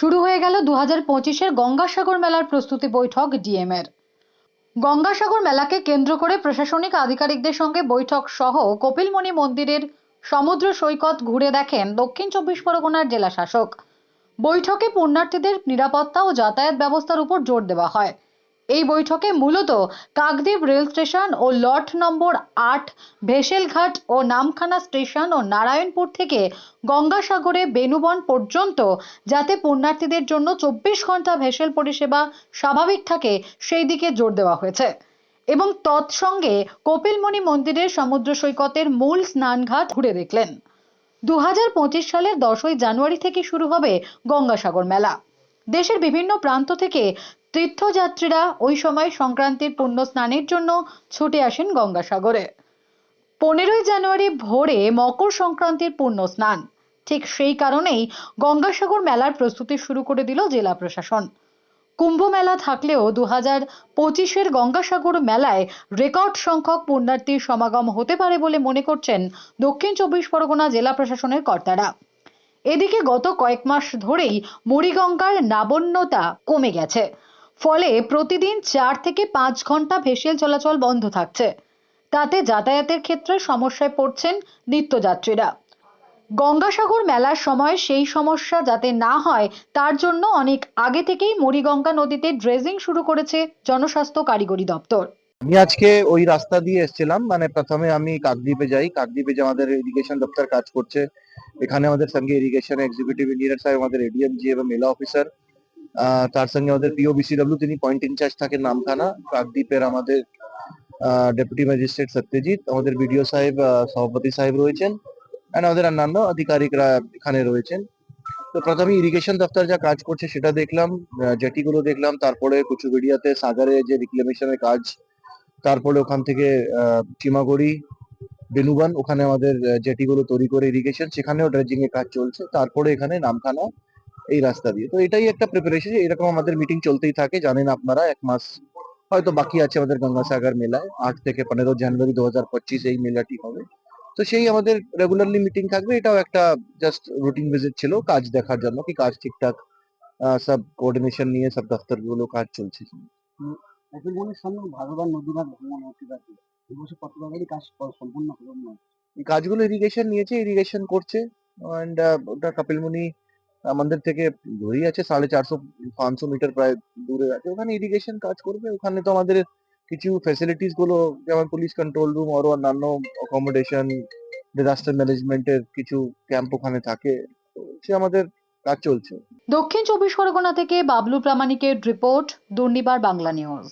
শুরু হয়ে গেল দু হাজার পঁচিশের গঙ্গাসাগর মেলার প্রস্তুতি বৈঠক ডিএম এর গঙ্গাসাগর মেলাকে কেন্দ্র করে প্রশাসনিক আধিকারিকদের সঙ্গে বৈঠক সহ কপিলমণি মন্দিরের সমুদ্র সৈকত ঘুরে দেখেন দক্ষিণ চব্বিশ পরগনার জেলা শাসক বৈঠকে পুণ্যার্থীদের নিরাপত্তা ও যাতায়াত ব্যবস্থার উপর জোর দেওয়া হয়। এই বৈঠকে মূলত কাকদ্বীপ রেল স্টেশন ও লট নম্বর আট, ভেসেলঘাট ও নামখানা স্টেশন ও নারায়ণপুর থেকে গঙ্গাসাগরে বেনুবন পর্যন্ত যাতে পুণ্যার্থীদের জন্য চব্বিশ ঘণ্টা ভেসেল পরিষেবা স্বাভাবিক থাকে, সেই দিকে জোর দেওয়া হয়েছে। এবং তৎসঙ্গে কপিলমণি মন্দিরের সমুদ্র সৈকতের মূল স্নানঘাট ঘুরে দেখলেন। দু হাজার পঁচিশ সালের দশই জানুয়ারি থেকে শুরু হবে গঙ্গাসাগর মেলা। দেশের বিভিন্ন প্রান্ত থেকে তীর্থযাত্রীরা ওই সময় সংক্রান্তির পুণ্য স্নানের জন্য ছুটে আসেন গঙ্গাসাগরে। পনেরোই জানুয়ারি ভোরে মকর সংক্রান্তির পুণ্য স্নান ঠিক সেই কারণেই গঙ্গাসাগর মেলার প্রস্তুতি শুরু করে দিল জেলা প্রশাসন। কুম্ভ মেলা থাকলেও দু হাজার পঁচিশের গঙ্গাসাগর মেলায় রেকর্ড সংখ্যক পুণ্যার্থীর সমাগম হতে পারে বলে মনে করছেন দক্ষিণ চব্বিশ পরগনা জেলা প্রশাসনের কর্তারা। এদিকে গত কয়েক মাস ধরেই মুড়িগঙ্গার নাবণ্যতা কমে গেছে। ফলে প্রতিদিন চার থেকে পাঁচ ঘণ্টা ভেসেল চলাচল বন্ধ থাকছে। তাতে যাতায়াতের ক্ষেত্রে সমস্যায় পড়ছেন নিত্যযাত্রীরা। গঙ্গাসাগর মেলার সময় সেই সমস্যা যাতে না হয়, তার জন্য অনেক আগে থেকেই মুড়িগঙ্গা নদীতে ড্রেজিং শুরু করেছে জনস্বাস্থ্য কারিগরি দপ্তর। আমি আজকে ওই রাস্তা দিয়ে এসেছিলাম মানে প্রথমে আমি কাকদ্বীপে যাই। কাকদ্বীপে যে আমাদের ইরিগেশন দপ্তর কাজ করছে, এখানে আমাদের সঙ্গে ইরিগেশন এক্সিকিউটিভ ইঞ্জিনিয়ার সাহেব আমাদের এডিএমজি এবং মেলা অফিসার তার সঙ্গে আমাদের পিওবিসিডব্লিউ তিনি পয়েন্ট ইনচার্জ থাকেন নামখানা প্রাকদ্বীপের আমাদের ডেপুটি ম্যাজিস্ট্রেট সত্যজিৎ, আমাদের বিডিও সাহেব সভাপতি সাহেব রয়েছেন, and আমাদের অন্যান্য আধিকারিকরা এখানে রয়েছেন। তো প্রথমে ইরিগেশন দপ্তর যা কাজ করছে সেটা দেখলাম জেটি গুলো দেখলাম, তারপরে কুচুবেড়িয়াতে সাগরে যে রিক্লেমেশনের কাজ, তারপরে ওখান থেকে চিমাগড়ি, বেনুবান, ওখানে আমাদের জেটি গুলো তৈরি করে ইরিগেশন সেখানেও ড্রেজিং এর কাজ চলছে, তারপরে এখানে নামখানা এই রাস্তা দিয়ে। তো এটাই একটা প্রিপারেশন এরকম আমাদের মিটিং চলতেই থাকে জানেন আপনারা এক মাস হয়তো বাকি আছে আমাদের গঙ্গাসাগর মেলায় আট থেকে পনেরো জানুয়ারি দু হাজার পঁচিশ এই মেলাটি হবে। তো সেই আমাদের রেগুলারলি মিটিং থাকবে এটাও একটা জাস্ট রুটিন ভিজিট ছিল কাজ দেখার জন্য কি কাজ ঠিকঠাক সব কোঅর্ডিনেশন নিয়ে সব দপ্তরগুলো কাজ চলছে। সামনে ভাগবান নদীনাথ ভ্রমণ হতে থাকে এবছর কত কাজ সম্পূর্ণ হলো না। এই কাজগুলো ইরিগেশন নিয়েছে ইরিগেশন করছে অ্যান্ড ওটা কাপিলমুনি আমাদের থেকে দূরেই আছে সাড়ে চারশো, পাঁচশো মিটার প্রায় দূরে আছে। ওখানে ইরিগেশন কাজ করবে। ওখানে তো আমাদের কিছু ফ্যাসিলিটিসগুলো, যেমন পুলিশ কন্ট্রোল রুম আরও অন্যান্য অ্যাকোমোডেশন ডিজাস্টার ম্যানেজমেন্টের কিছু ক্যাম্প ওখানে থাকে। সে আমাদের কাজ চলছে। দক্ষিণ চব্বিশ পরগনা থেকে বাবলু প্রামাণিকের রিপোর্ট দুর্নিবার বাংলা নিউজ